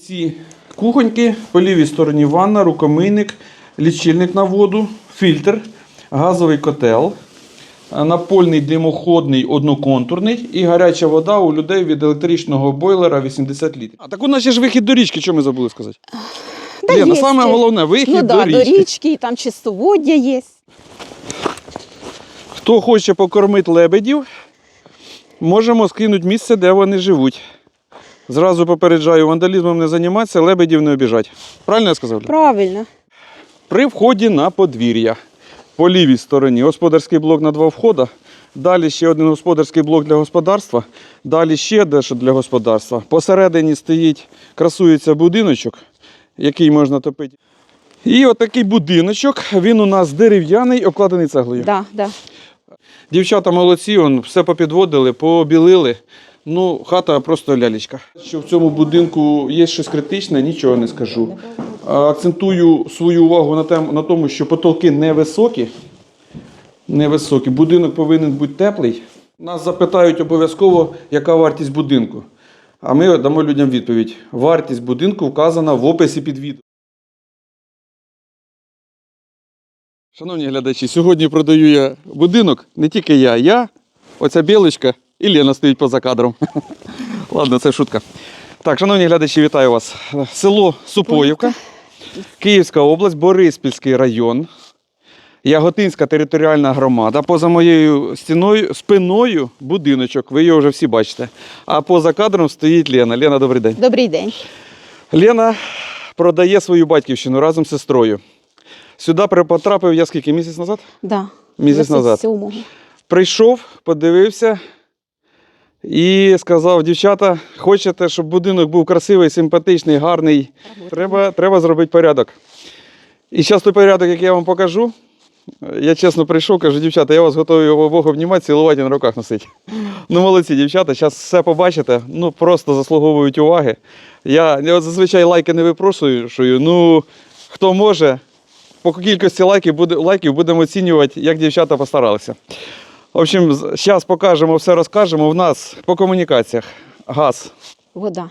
Ці кухоньки, по лівій стороні ванна, рукомийник, лічильник на воду, фільтр, газовий котел, напольний димоходний одноконтурний і гаряча вода у людей від електричного бойлера 80 літрів. А так у нас ще ж вихід до річки, що ми забули сказати? Да Лена, є. саме головне, вихід ну, до да, річки. до річки, і там чистоводдя є. Хто хоче покормити лебедів, можемо скинути місце, де вони живуть. Зразу попереджаю, вандалізмом не займатися, лебедів не обіжать. Правильно я сказав? Правильно. При вході на подвір'я. По лівій стороні господарський блок на два входа. Далі ще один господарський блок для господарства. Далі ще дещо для господарства. Посередині стоїть, красується будиночок, який можна топити. І отакий будиночок, він у нас дерев'яний, обкладений цеглою. Да, да. Дівчата молодці, он, все попідводили, побілили. Ну, хата просто лялечка. Що в цьому будинку є щось критичне, нічого не скажу. Акцентую свою увагу на, тем, на тому, що потолки невисокі. Невисокі. Будинок повинен бути теплий. Нас запитають обов'язково, яка вартість будинку. А ми дамо людям відповідь. Вартість будинку вказана в описі під відео. Шановні глядачі, сьогодні продаю я будинок, не тільки я, я, оця білочка і Лена стоїть поза кадром. Ладно, це шутка. Так, шановні глядачі, вітаю вас. Село Супоївка, Київська область, Бориспільський район, Яготинська територіальна громада. Поза моєю стіною, спиною будиночок, ви його вже всі бачите. А поза кадром стоїть Лена. Лена, добрий день. Добрий день. Лена продає свою батьківщину разом з сестрою. Сюди потрапив я скільки місяць назад? Да. Місяць назад. 27-го. Прийшов, подивився і сказав: дівчата, хочете, щоб будинок був красивий, симпатичний, гарний. Треба, треба зробити порядок. І зараз той порядок, який я вам покажу. Я чесно прийшов, кажу, дівчата, я вас готовий обох обнімати, цілувати і на руках носити. Ну, молодці, дівчата, зараз все побачите, ну просто заслуговують уваги. Я, я зазвичай лайки не випрошую, ну хто може, по кількості лайків, буде, лайків будемо оцінювати, як дівчата постаралися. В общем, зараз покажемо, все розкажемо. У нас по комунікаціях газ, Вода,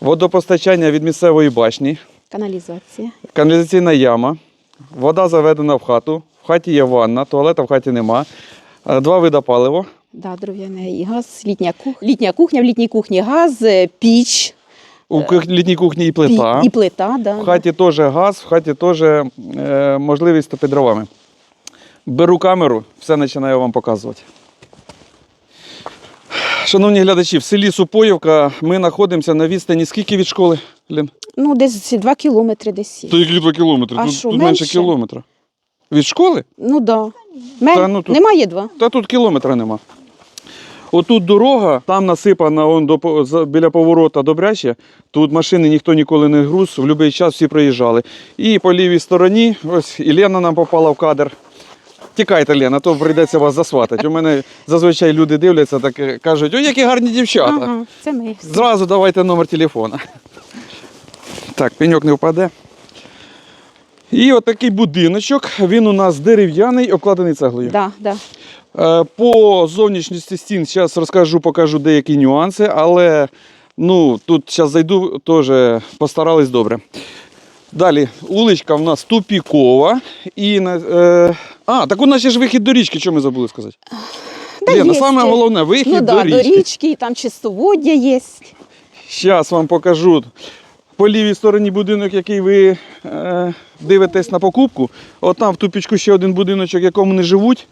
водопостачання від місцевої башні, каналізація. каналізаційна яма, вода заведена в хату, в хаті є ванна, туалета в хаті нема, е, два вида палива. Да, дров'яний газ, літня кухня. Літня кухня, в літній кухні газ, е, піч, У кух- літній кухні і пі- плита. і плита. Да. В хаті теж газ, в хаті теж е, можливість топити дровами. Беру камеру, все починаю вам показувати. Шановні глядачі, в селі Супоївка ми знаходимося на відстані скільки від школи, Лін? Ну, десь 2 кілометри десь. є. То які 2 кілометри? А тут що, тут менше менше? кілометра. Від школи? Ну да. Мен... Та ну тут- Немає два. Та тут кілометра нема. Отут дорога, там насипана он до, по- за- біля поворота Добряче. Тут машини ніхто ніколи не груз, в будь-який час всі проїжджали. І по лівій стороні, ось і Лена нам попала в кадр. Тікайте, Лена, то прийдеться вас засватати. У мене зазвичай люди дивляться, так е, кажуть, ой, які гарні дівчата. Ага, це ми. Зразу давайте номер телефона. Так, пеньок не впаде. І отакий будиночок, він у нас дерев'яний, обкладений цеглою. Да, да. Е, По зовнішності стін зараз розкажу, покажу деякі нюанси, але ну, тут зараз зайду, теж постарались добре. Далі, уличка в нас тупікова. І, е, а, так у нас ще ж вихід до річки, що ми забули сказати? Да Лена, саме головне, вихід Ну до да, річки. до річки, і там чистоводдя є. Зараз вам покажу. По лівій стороні будинок, який ви е, дивитесь на покупку. От там в тупічку ще один будиночок, в якому не живуть.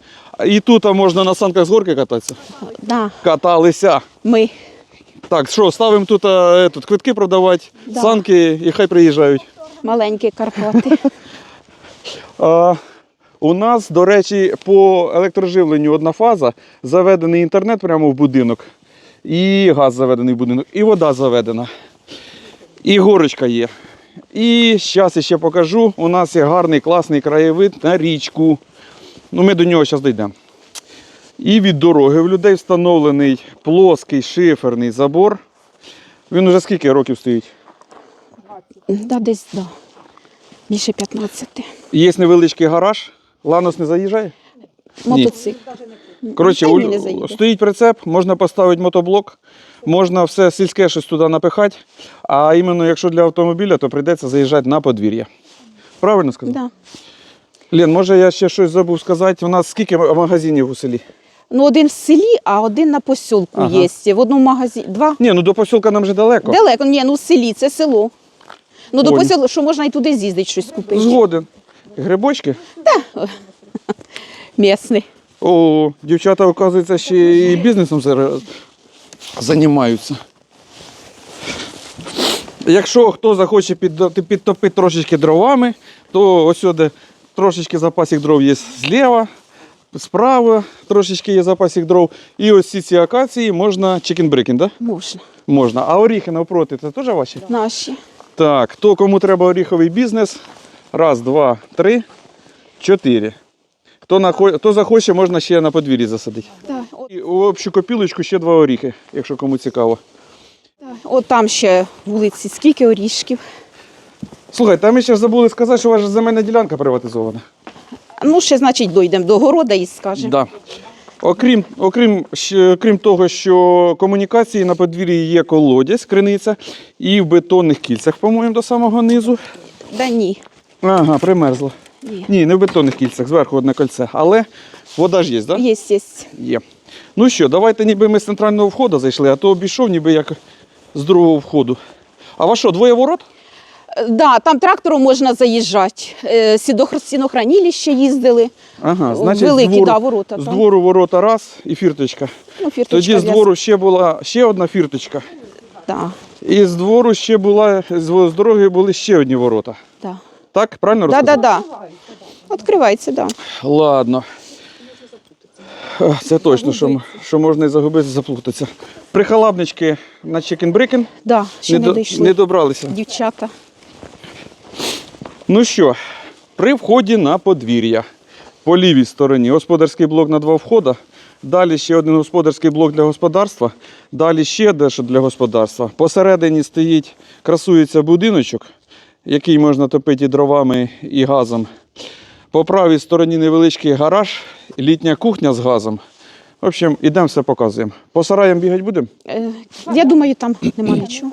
І тут можна на санках з горки кататися. Да, Каталися. ми. Так, що, ставимо тут, а, тут квитки продавати, Да. санки і хай приїжджають. Маленькі Карпати. А, у нас, до речі, по електроживленню одна фаза, заведений інтернет прямо в будинок, і газ заведений в будинок, і вода заведена, і горочка є. І зараз ще покажу. У нас є гарний класний краєвид на річку. Ну, ми до нього зараз дійдемо. І від дороги в людей встановлений плоский шиферний забор. Він уже скільки років стоїть? Да, десь, да. Більше 15. Є невеличкий гараж. Ланос не заїжджає? Мотоцикл. Коротше, Та й у- не заїде. стоїть прицеп, можна поставити мотоблок. можна все сільське щось туди напихати, а іменно якщо для автомобіля, то прийдеться заїжджати на подвір'я. Правильно сказав? Да. Лен, може я ще щось забув сказати. У нас скільки магазинів у селі? Ну, один в селі, а один на посілку Ага. є. В одному магазині. Два. Ні, ну до посілка нам вже далеко. Далеко. Ні, ну в селі, це село. Ну, до Ой. посілку, що можна і туди з'їздити щось купити. Згоден. Грибочки? Місний. О, дівчата, оказується, ще і бізнесом зараз займаються. Якщо хто захоче підтопити трошечки дровами, то ось сюди трошечки запасів дров є зліва, справа трошечки є запасів дров. І ось ці ці акації можна чекінбрикін, да? Можна. Можна. А оріхи навпроти, це теж ваші? Наші. Так, хто кому треба оріховий бізнес? Раз, два, три, чотири. Хто, нахо- хто захоче, можна ще на подвір'ї засадити. Так. І у общу копілочку ще два оріхи, якщо кому цікаво. так. От там ще вулиці, скільки орішків. Слухай, там ми ще забули сказати, що ваша земельна ділянка приватизована. Ну, ще, значить, дойдемо до города і скажемо. Да. Окрім, окрім, ще- крім того, що комунікації на подвір'ї є колодязь, криниця, і в бетонних кільцях, по-моєму, до самого низу. Да ні. Ага, примерзло. Ні. Ні, не в бетонних кільцях, зверху одне кольце. Але вода ж є, так? Да? Є, є. Є. Ну що, давайте ніби ми з центрального входу зайшли, а то обійшов ніби як з другого входу. А вас що, двоє ворот? Да, там трактором можна заїжджати. Е, Сінохранилище їздили. Ага, Великі, з двору, да, ворота, З так. двору ворота раз і фірточка. Ну, фірточка Тоді з двору ще була ще одна фірточка. Да, І з двору ще була, з дороги були ще одні ворота. да. Так, правильно Да, розказав? да, да. Відкривається, да. Ладно. Е, Це точно, що, що можна і загубитися, заплутатися. Прихалабнички на чекін-брикен Да, ще не, до- не добралися. Дівчата. Ну що, при вході на подвір'я. По лівій стороні господарський блок на два входа. Далі ще один господарський блок для господарства. Далі ще дещо для господарства. Посередині стоїть, красується будиночок, який можна топити і дровами і газом. По правій стороні невеличкий гараж, літня кухня з газом. В общем, ідемо все показуємо. По сараям бігати будемо? Е, я думаю, там нема нічого.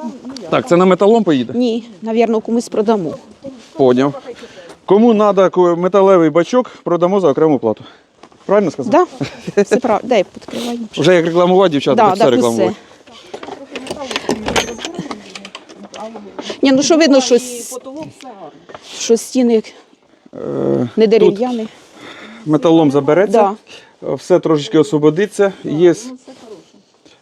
Так, це на металом поїде? Ні, навірно, комусь продамо. Поняв. Кому треба металевий бачок, продамо за окрему плату. Правильно сказав? Да? Все правда. Дай підкривай. Вже як рекламувати, дівчата, Да, так все рекламувати. Ні, ну що видно, що, що стіни Е, не дерев'яні. Металом забереться, Да. все трошечки освободиться. Є,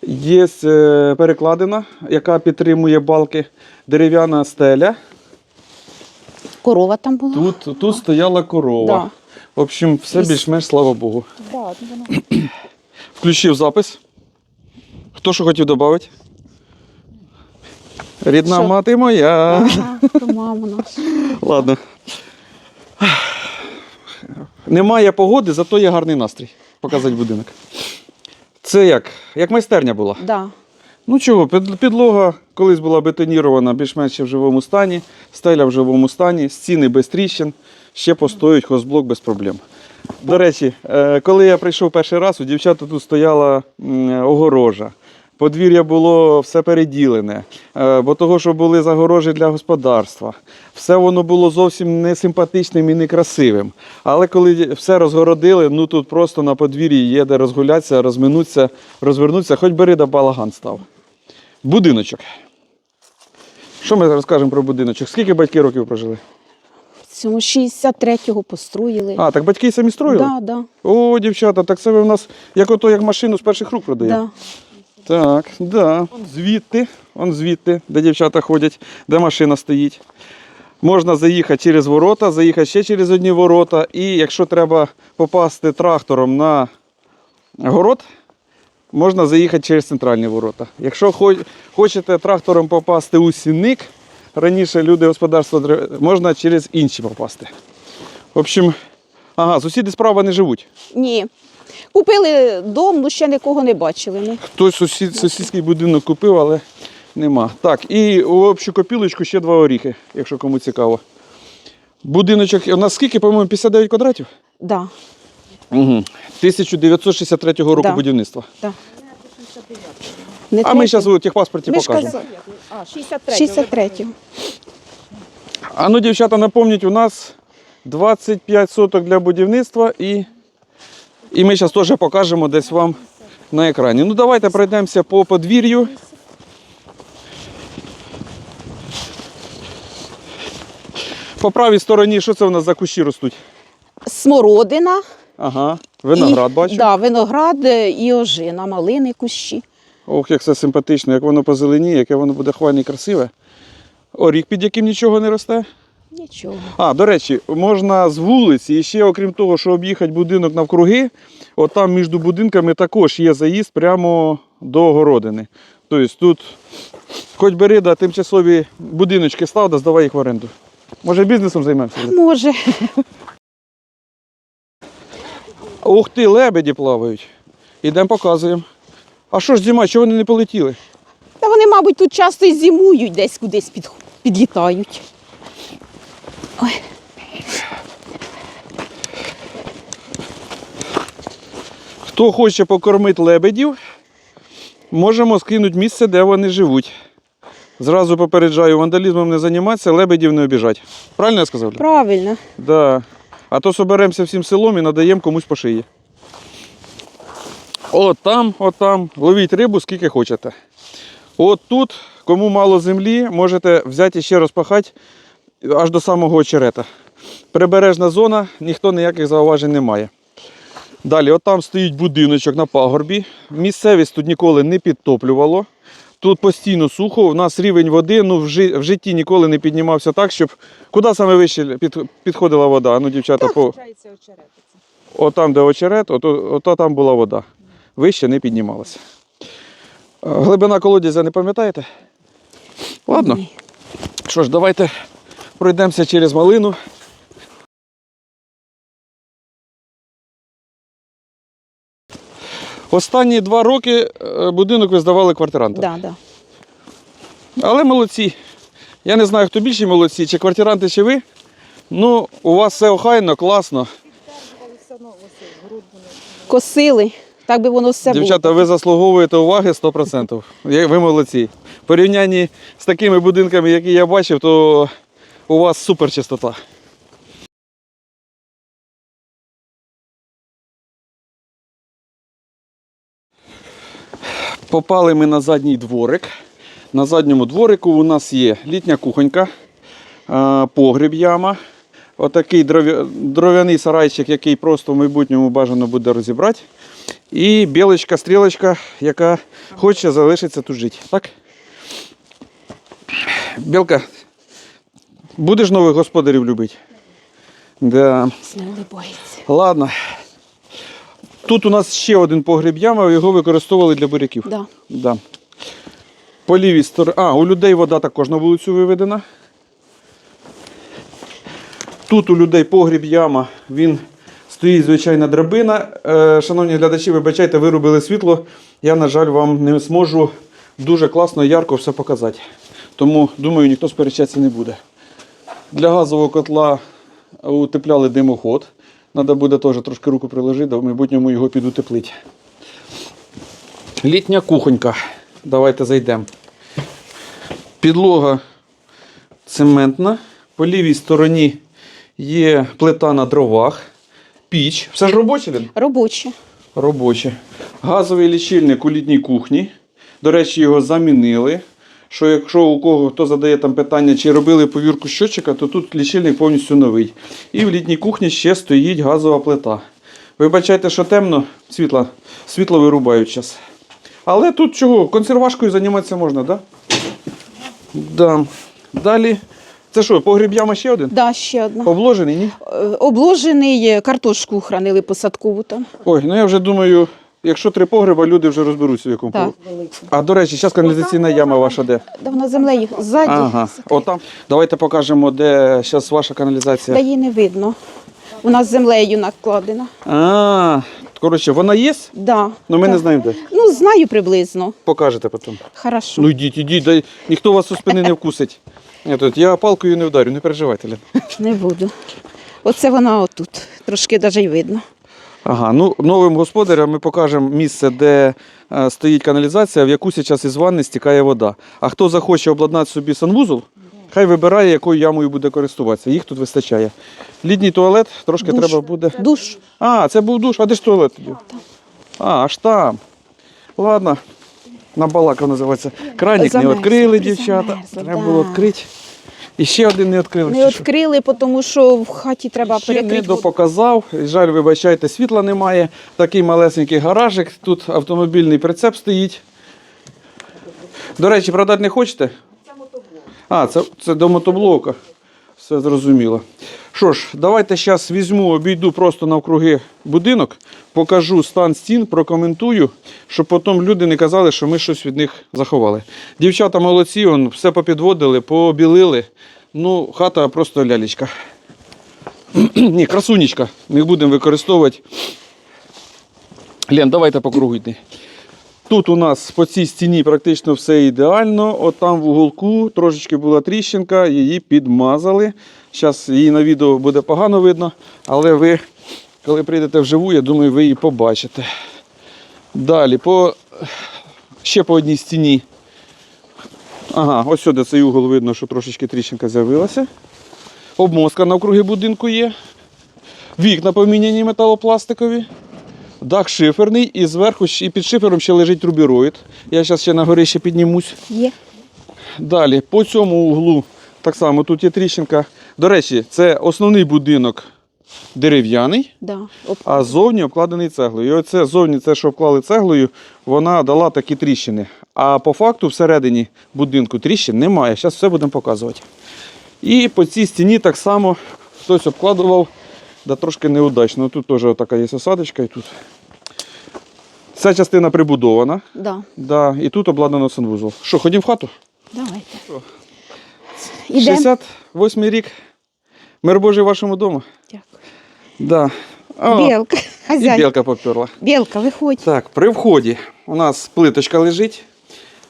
є е, перекладина, яка підтримує балки, дерев'яна стеля. Корова там була. Тут, тут стояла корова. Да. В общем, все більш-менш, слава Богу. Включив запис. Хто що хотів додати? Рідна Що? мати моя. Ага, про маму нашу. Ладно. Немає погоди, зато є гарний настрій. Показати будинок. Це як? Як майстерня була. Да. Ну чого, підлога колись була бетонірована більш-менш в живому стані, стеля в живому стані, стіни без тріщин, ще постоїть хозблок без проблем. До речі, е, коли я прийшов перший раз, у дівчат тут стояла огорожа. Подвір'я було все переділене, е, бо того, що були загорожі для господарства. Все воно було зовсім не симпатичним і не красивим. Але коли все розгородили, ну тут просто на подвір'ї є де розгулятися, розминутися, розвернутися, хоч бери да балаган став. Будиночок. Що ми розкажемо про будиночок? Скільки батьки років прожили? Цьому 63-го построїли. А, так батьки самі строїли? да, да, О, дівчата, так це ви в нас як ото як машину з перших рук продаєте. да. Так, да. Он звідти, он звідти, де дівчата ходять, де машина стоїть. Можна заїхати через ворота, заїхати ще через одні ворота. І якщо треба попасти трактором на город, можна заїхати через центральні ворота. Якщо хочете трактором попасти у сінник, раніше люди господарства можна через інші попасти. В общем, ага, сусіди справа не живуть. Ні. Купили дом, ну ще нікого не бачили. Ми. Хтось сусід, сусідський будинок купив, але нема. Так, і у общу копілочку ще два оріхи, якщо кому цікаво. Будиночок, у нас скільки, по-моєму, 59 квадратів? Да, Угу. 1963 року Да. будівництва. да. Не А ми зараз у техпаспорті Ми ж покажемо. казали. 63. А ну, дівчата, напомніть, у нас 25 соток для будівництва і, і ми зараз теж покажемо десь вам на екрані. Ну давайте пройдемося по подвір'ю. По правій стороні, що це у нас за кущі ростуть? Смородина. Ага, виноград і, бачу. Да, виноград е, і ожина, малини кущі. Ох, як це симпатично, як воно позеленіє, яке воно буде хвайне і красиве. Орік, під яким нічого не росте. Нічого. А, до речі, можна з вулиці, і ще окрім того, що об'їхати будинок навкруги, от там між будинками також є заїзд прямо до городини. Тобто тут, хоч бери, да, тимчасові будиночки став, да здавай їх в оренду. Може бізнесом займемося? Може. Ух ти, лебеді плавають. Ідемо показуємо. А що ж зима, чого вони не полетіли? Та вони, мабуть, тут часто і зимують, десь кудись під, підлітають. Ой. Хто хоче покормити лебедів, можемо скинути місце, де вони живуть. Зразу попереджаю, вандалізмом не займатися, лебедів не обіжать. Правильно я сказав? Правильно. Да. А то соберемося всім селом і надаємо комусь по шиї. От там, от там, ловіть рибу скільки хочете. От тут, кому мало землі, можете взяти і ще розпахати аж до самого очерета. Прибережна зона, ніхто ніяких зауважень не має. Далі, от там стоїть будиночок на пагорбі. Місцевість тут ніколи не підтоплювало. Тут постійно сухо, у нас рівень води ну, в, житті ніколи не піднімався так, щоб. Куди саме вище підходила вода? Ну, дівчата, по... От там, де очерет, от, от, там була вода. Вище не піднімалася. Е, Глибина колодязя не пам'ятаєте? Ладно. Що ж, давайте пройдемося через малину. Останні два роки е, будинок ви здавали квартирантам. Да, да. Але молодці. Я не знаю, хто більші молодці, чи квартиранти, чи ви. Ну, у вас все охайно, класно. Косили. Так би воно все Дівчата, було. ви заслуговуєте уваги 100%. Ви молодці. В порівнянні з такими будинками, які я бачив, то у вас супер чистота. Попали ми на задній дворик. На задньому дворику у нас є літня кухонька, погріб яма. Отакий дров'яний сарайчик, який просто в майбутньому бажано буде розібрати. І білочка, стрілочка, яка хоче залишитися тут жити. Так? Білка, будеш нових господарів любити? Да. Ладно. Тут у нас ще один погріб яма, його використовували для буряків. Да. Да. По лівій стороні. А, у людей вода також на вулицю виведена. Тут у людей погріб яма, він стоїть звичайна драбина. Е, шановні глядачі, вибачайте, вирубили світло. Я, на жаль, вам не зможу дуже класно і ярко все показати. Тому, думаю, ніхто сперечатися не буде. Для газового котла утепляли димоход. Треба буде теж трошки руку приложити, да в майбутньому його підутеплить. Літня кухонька. Давайте зайдемо. Підлога цементна. По лівій стороні є плита на дровах, піч. Все ж робоче, Лін? Робоче. Робоче. Газовий лічильник у літній кухні. До речі, його замінили. Що якщо у кого хто задає там питання, чи робили повірку щотчика, то тут лічильник повністю новий. І в літній кухні ще стоїть газова плита. Вибачайте, що темно, світло, світло вирубають зараз. Але тут чого? Консервашкою займатися можна, так? Да? Да. Далі. Це що, погріб яма ще один? Да, ще одна. Обложений, ні? Е, Обложений, е, картошку хранили посадкову там. Ой, ну я вже думаю, якщо три погреба, люди вже розберуться в якому. Так. погребі. А до речі, зараз каналізаційна яма ваша де? Да вона землею ззаді. Ага, отам. Давайте покажемо, де зараз ваша Да каналізація. її не видно. Вона з землею накладена. А, коротше, вона є, Да. але ми не знаємо де. Ну, знаю приблизно. Покажете потім. Хорошо. Ну йдіть, йдіть, дай, ніхто вас у спини не вкусить. Ні, тут, я палкою не вдарю, не переживайте, Лен. Не буду. Оце вона отут. Трошки навіть й видно. Ага, ну новим господарям ми покажемо місце, де е, стоїть каналізація, в яку зараз із ванни стікає вода. А хто захоче обладнати собі санвузол, хай вибирає, якою ямою буде користуватися. Їх тут вистачає. Літній туалет трошки Душ. треба буде. Душ. А, це був душ, а де ж туалет тоді? А, аж там. Ладно. На балака називається. Кранік не відкрили, дівчата. призамерзло, Треба да. було відкрити. І ще один не відкрили. Не відкрили, тому що в хаті треба Ще не перекрити. допоказав. Жаль, вибачайте, світла немає. Такий малесенький гаражик. Тут автомобільний прицеп стоїть. До речі, продати не хочете? Це мотоблок. А, це, це до мотоблока. Все зрозуміло. Що ж, давайте зараз візьму, обійду просто навкруги будинок, покажу стан стін, прокоментую, щоб потім люди не казали, що ми щось від них заховали. Дівчата молодці, он, все попідводили, побілили. Ну, хата просто лялечка. Ні, красунечка. Не будемо використовувати. Лен, давайте по кругу йти. Тут у нас по цій стіні практично все ідеально. От там в уголку трошечки була тріщинка, її підмазали. Зараз її на відео буде погано видно, але ви, коли прийдете вживу, я думаю, ви її побачите. Далі, по... ще по одній стіні. Ага, ось сюди цей угол видно, що трошечки тріщинка з'явилася. Обмозка навкруги будинку є. Вікна поміняні металопластикові. Дах шиферний і зверху і під шифером ще лежить рубіроїд. Я зараз ще на горище піднімусь. Є. Далі, по цьому углу так само тут є тріщинка. До речі, це основний будинок дерев'яний, Да. А зовні обкладений цеглою. І оце зовні це, що обклали цеглою, вона дала такі тріщини. А по факту всередині будинку тріщин немає. Зараз все будемо показувати. І по цій стіні так само хтось обкладував, да трошки неудачно. Тут теж така є осадочка і тут. Ця частина прибудована. Да. Да, і тут обладнано санвузол. Що, ходім в хату? Давайте. Що? Ідемо. 68 рік. Мир Божий в вашому дому. Дякую. Да. О, Білка. і білка поперла. Білка, виходь. Так, при вході у нас плиточка лежить.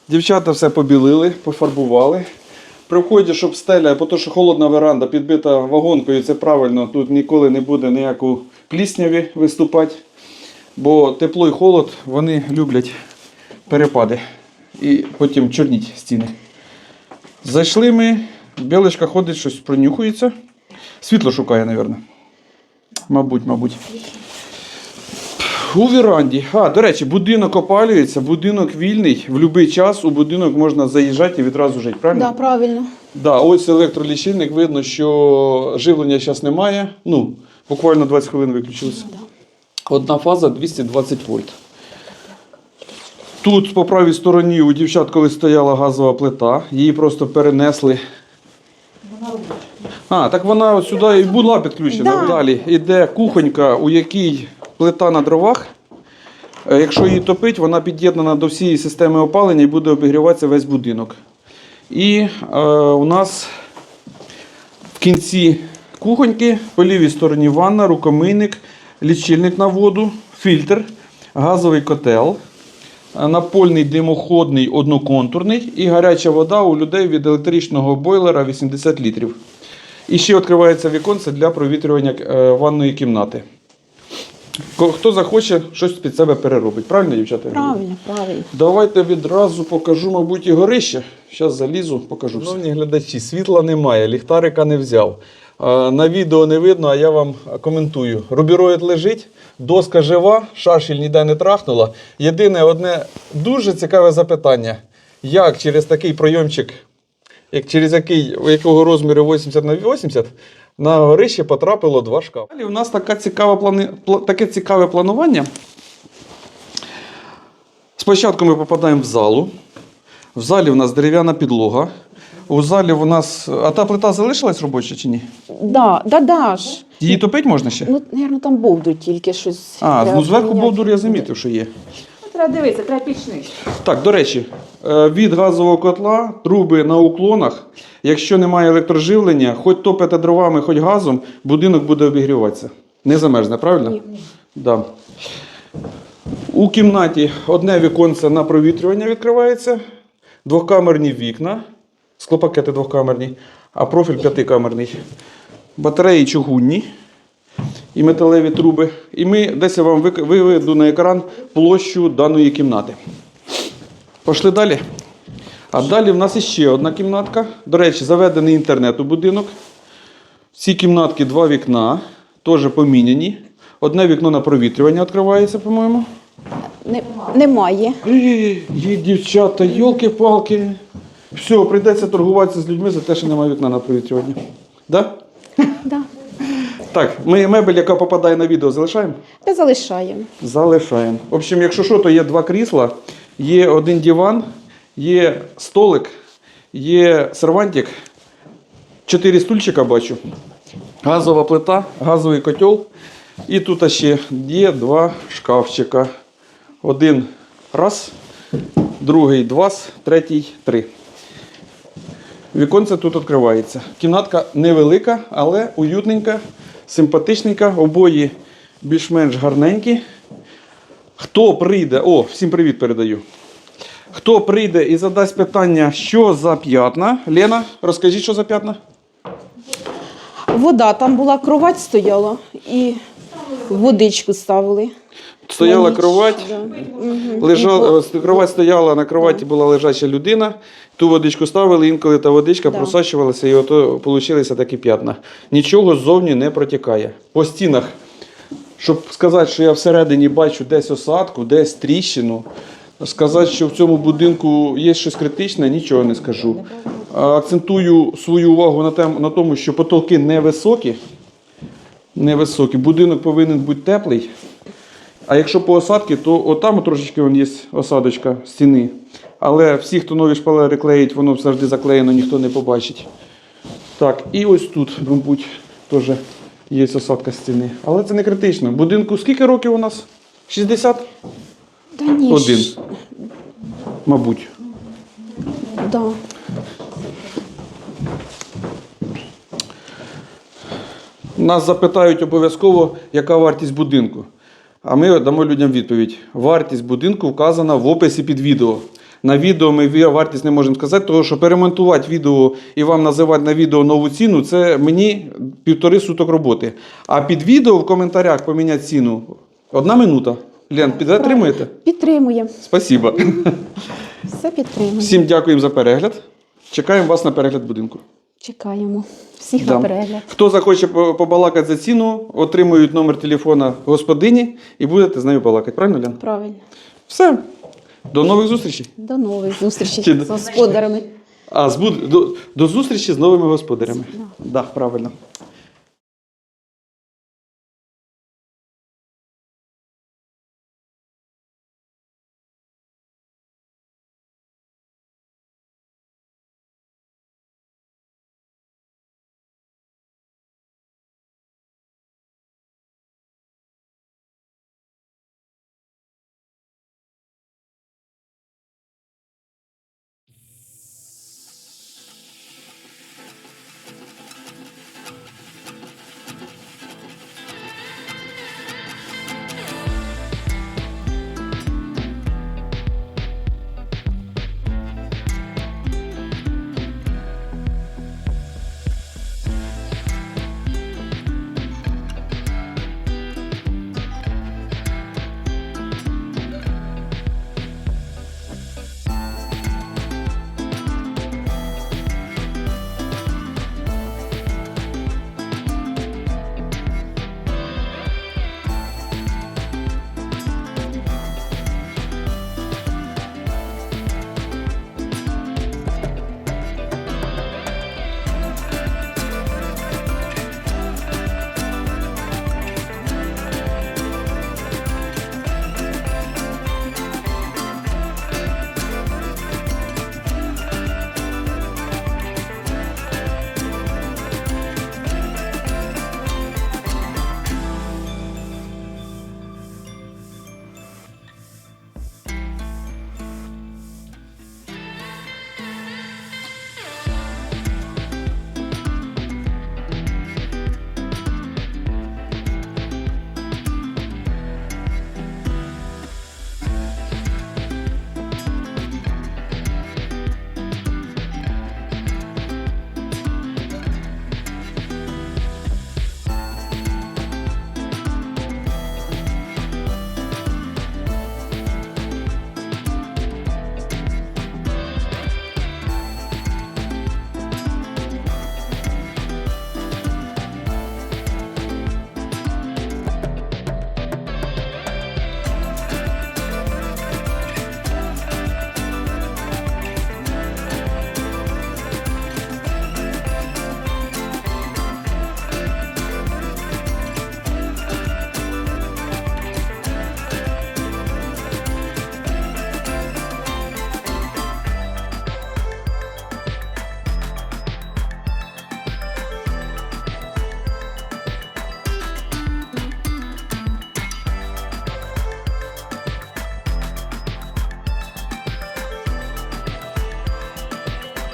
Дівчата все побілили, пофарбували. При вході, щоб стеля, бо то, що холодна веранда підбита вагонкою, це правильно, тут ніколи не буде ніяку плісняві виступати. Бо тепло і холод вони люблять перепади. І потім чорніть стіни. Зайшли ми, білочка ходить, щось пронюхується. Світло шукає, мабуть. Мабуть, мабуть. У віранді. А, до речі, будинок опалюється, будинок вільний. В будь-який час у будинок можна заїжджати і відразу жити, правильно? Да, правильно. Да, ось електролічильник, видно, що живлення зараз немає. Ну, буквально 20 хвилин виключилося. Одна фаза 220 вольт. Тут по правій стороні у дівчат колись стояла газова плита, її просто перенесли. А, так вона от сюди і була підключена. Да. Далі йде кухонька, у якій плита на дровах. Е, Якщо її топить, вона під'єднана до всієї системи опалення і буде обігріватися весь будинок. І е, у нас в кінці кухоньки, по лівій стороні ванна, рукомийник, лічильник на воду, фільтр, газовий котел, е, напольний димоходний одноконтурний і гаряча вода у людей від електричного бойлера 80 літрів. І ще відкривається віконце для провітрювання е, ванної кімнати. Хто захоче, щось під себе переробить. Правильно, дівчата? Правильно, правильно. Давайте відразу покажу, мабуть, і горище. Зараз залізу, покажу. Шановні глядачі, світла немає, ліхтарика не взяв. Е, На відео не видно, а я вам коментую. Рубіроїд лежить, доска жива, шашель ніде не трахнула. Єдине одне дуже цікаве запитання. Як через такий пройомчик, як через який, якого розміру 80 на 80, на горище потрапило два шкафи. Далі у нас така цікава плани... таке цікаве планування. Спочатку ми попадаємо в залу. В залі у нас дерев'яна підлога. У залі у нас. А та плита залишилась робоча чи ні? Да, да, да ж. Її топить можна ще? Ну, мабуть, там бовдур тільки щось. А, треба ну зверху поміняти. бовдур я замітив, що є. Ну, Треба дивитися, треба пічний. Так, до речі, е, від газового котла труби на уклонах. Якщо немає електроживлення, хоч топите дровами, хоч газом, будинок буде обігріватися. Не замерзне, правильно? Ні. Да. У кімнаті одне віконце на провітрювання відкривається, двохкамерні вікна, склопакети двохкамерні, а профіль п'ятикамерний. Батареї чугунні. і металеві труби. І ми десь я вам виведу на екран площу даної кімнати. Пішли далі. А далі в нас іще одна кімнатка. До речі, заведений інтернет у будинок. В цій кімнатці два вікна, теж поміняні. Одне вікно на провітрювання відкривається, по-моєму. Не, немає. Є дівчата, йолки-палки. Все, прийдеться торгуватися з людьми за те, що немає вікна на провітрювання. Да? Да. Так, ми мебель, яка попадає на відео, залишаємо? Та залишаємо. Залишаємо. В общем, якщо що, то є два крісла, є один диван, є столик, є сервантик, чотири стульчика бачу, газова плита, газовий котел. І тут ще є два шкафчика. Один раз, другий два, третій три. Віконце тут відкривається. Кімнатка невелика, але уютненька, симпатичненька. Обої більш-менш гарненькі. Хто прийде, о, всім привіт передаю. Хто прийде і задасть питання, що за п'ятна? Лена, розкажіть, що за п'ятна? Вода там була, кровать стояла і водичку ставили. Стояла ніч, кровать, да. Лежала, кровать стояла, на кроваті була лежача людина. Ту водичку ставили, інколи та водичка Да. просачувалася, і ото получилися такі п'ятна. Нічого ззовні не протікає. По стінах, щоб сказати, що я всередині бачу десь осадку, десь тріщину. Сказати, що в цьому будинку є щось критичне, нічого не скажу. Акцентую свою увагу на, тем, на тому, що потолки невисокі. Невисокі. Будинок повинен бути теплий. А якщо по осадки, то отам трошечки вон є осадочка стіни. Але всі, хто нові шпалери клеїть, воно завжди заклеєно, ніхто не побачить. Так, і ось тут, мабуть, теж є осадка стіни. Але це не критично. Будинку скільки років у нас? 60? Та ні. Один. Мабуть. Да. Нас запитають обов'язково, яка вартість будинку. А ми дамо людям відповідь. Вартість будинку вказана в описі під відео. На відео ми вартість не можемо сказати, тому що перемонтувати відео і вам називати на відео нову ціну це мені півтори суток роботи. А під відео в коментарях поміняти ціну одна минута. Лен, підтримуєте? Підтримуємо. Спасибо. Все підтримуємо. Всім дякуємо за перегляд. Чекаємо вас на перегляд будинку. Чекаємо. Всіх Да. на перегляд. Хто захоче побалакати за ціну, отримують номер телефона господині і будете з нею балакати. Правильно, Лян? Правильно. Все. До нових зустрічей. До нових зустрічей з господарями. А, збуд... до, до зустрічі з новими господарями. Так, да, правильно.